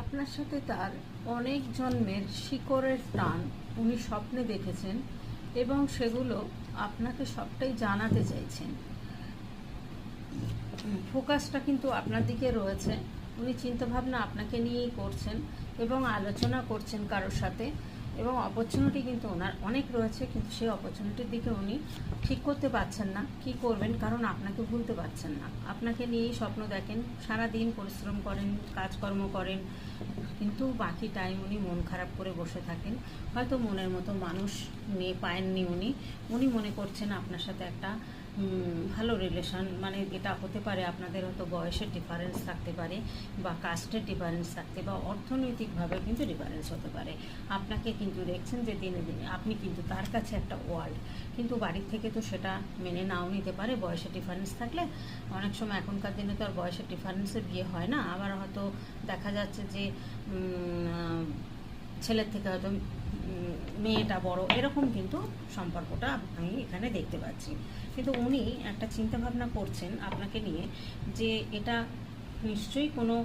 আপনার সাথে তার অনেক জন্মের শিকড়ের টান উনি স্বপ্নে দেখেছেন এবং সেগুলো আপনাকে সবটাই জানাতে চাইছেন। ফোকাসটা কিন্তু আপনার দিকে রয়েছে। উনি চিন্তাভাবনা আপনাকে নিয়েই করছেন এবং আলোচনা করছেন কারোর সাথে। এবং অপরচুনিটি কিন্তু ওনার অনেক রয়েছে, কিন্তু সেই অপরচুনিটির দিকে উনি ঠিক করতে পারছেন না। কি করবেন? কারণ আপনাকে ভুলতে পারছেন না। আপনাকে নিয়েই স্বপ্ন দেখেন সারা দিন পরিশ্রম করেন, কাজকর্ম করেন, কিন্তু বাকি টাইম উনি মন খারাপ করে বসে থাকেন। হয়তো মনের মতো মানুষ নিয়ে পায়েননি উনি। উনি মনে করছেন আপনার সাথে একটা ভালো রিলেশন মানে এটা হতে পারে আপনাদের হয়তো বয়সের ডিফারেন্স থাকতে পারে, বা কাস্টের ডিফারেন্স থাকতে, বা অর্থনৈতিকভাবে কিন্তু ডিফারেন্স হতে পারে। আপনাকে কিন্তু দেখছেন যে দিনে দিনে, আপনি কিন্তু তার কাছে একটা ওয়ার্ল্ড কিন্তু বাড়ির থেকে তো সেটা মেনে নাও নিতে পারে, বয়সের ডিফারেন্স থাকলে। অনেক সময় এখনকার দিনে তো আর বয়সের ডিফারেন্সে বিয়ে হয় না। আবার হয়তো দেখা যাচ্ছে যে ছেলের থেকে হয়তো মেয়েটা বড়, এরকম কিন্তু সম্পর্কটা আমি এখানে দেখতে পাচ্ছি। কিন্তু উনি একটা চিন্তা ভাবনা করছেন আপনাকে নিয়ে যে এটা নিশ্চয়ই কোনো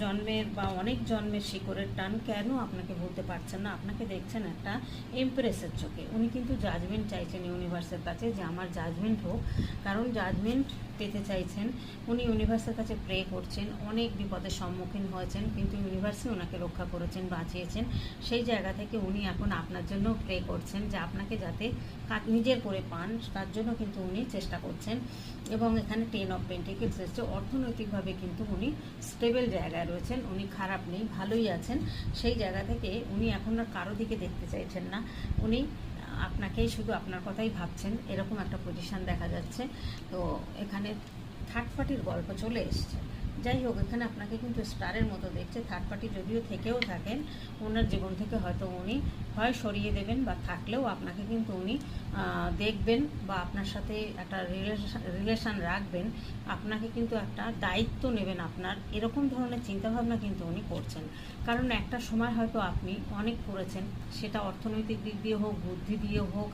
জন্মের বা অনেক জন্মের শিকড়ের টান কেন আপনাকে বলতে পারছেন না? আপনাকে দেখছেন একটা এমপ্রেসের চোখে। উনি কিন্তু জাজমেন্ট চাইছেন ইউনিভার্সের কাছে যে আমার জাজমেন্ট হোক। কারণ জাজমেন্ট পেতে চাইছেন। উনি ইউনিভার্সের কাছে প্রে করছেন। অনেক বিপদের সম্মুখীন হয়েছেন। কিন্তু ইউনিভার্সই ওনাকে রক্ষা করেছেন, বাঁচিয়েছেন। সেই জায়গা থেকে উনি এখন আপনার জন্য প্রে করছেন যে আপনাকে যাতে নিজের করে পান। তার জন্য কিন্তু উনি চেষ্টা করছেন। এবং এখানে টেন অফ পেন্টিকেলস এসছে। অর্থনৈতিকভাবে কিন্তু উনি স্টেবল জায়গায় রয়েছেন, উনি খারাপ নেই, ভালোই আছেন। সেই জায়গা থেকে উনি এখন আর কারও দিকে দেখতে চাইছেন না। উনি আপনাকেই শুধু আপনার কথাই ভাবছেন, এরকম একটা পজিশান দেখা যাচ্ছে। তো এখানে থার্ড পার্টির গল্প চলে এসছে। যাই হোক, এখানে আপনাকে কিন্তু স্টারের মতো দেখছে থার্ড পার্টি যদিও থেকেও থাকেন, ওনার জীবন থেকে হয়তো উনি হয় সরিয়ে দেবেন বা থাকলেও আপনাকে কিন্তু উনি দেখবেন বা আপনার সাথে একটা রিলেশন রাখবেন, আপনাকে কিন্তু একটা দায়িত্ব নেবেন আপনার, এরকম ধরনের চিন্তাভাবনা কিন্তু উনি করছেন। কারণ একটা সময় হয়তো আপনি অনেক করেছেন, সেটা অর্থনৈতিক দিক দিয়ে হোক, বুদ্ধি দিয়ে হোক,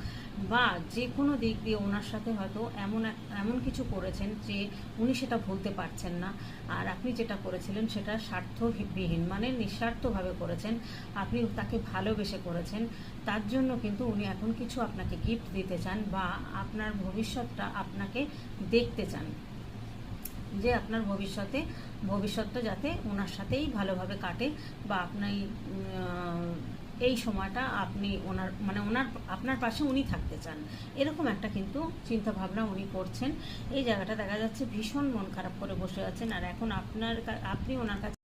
বা যে কোনো দিক দিয়ে ওনার সাথে হয়তো এমন এমন কিছু করেছেন যে উনি সেটা ভুলতে পারছেন না। আর আপনি যেটা করেছিলেন সেটা স্বার্থবিহীন মানে নিঃস্বার্থভাবে করেছেন। আপনি তাকে ভালোবেসে করেছেন। তার জন্য কিন্তু উনি এখন কিছু আপনাকে গিফট দিতে চান বা আপনার ভবিষ্যৎটা আপনাকে দেখতে চান। যে আপনার ভবিষ্যতে ভবিষ্যৎটা যাতে ওনার সাথেই ভালোভাবে কাটে বা আপনি উম, এই সময়টা আপনি ওনার মানে ওনার, আপনার পাশে উনি থাকতে চান। এরকম একটা কিন্তু চিন্তা ভাবনা উনি করছেন। এই জায়গাটা দেখা যাচ্ছে ভীষণ মন খারাপ করে বসে আছেন। আর এখন আপনার আপনি ওনার কাছে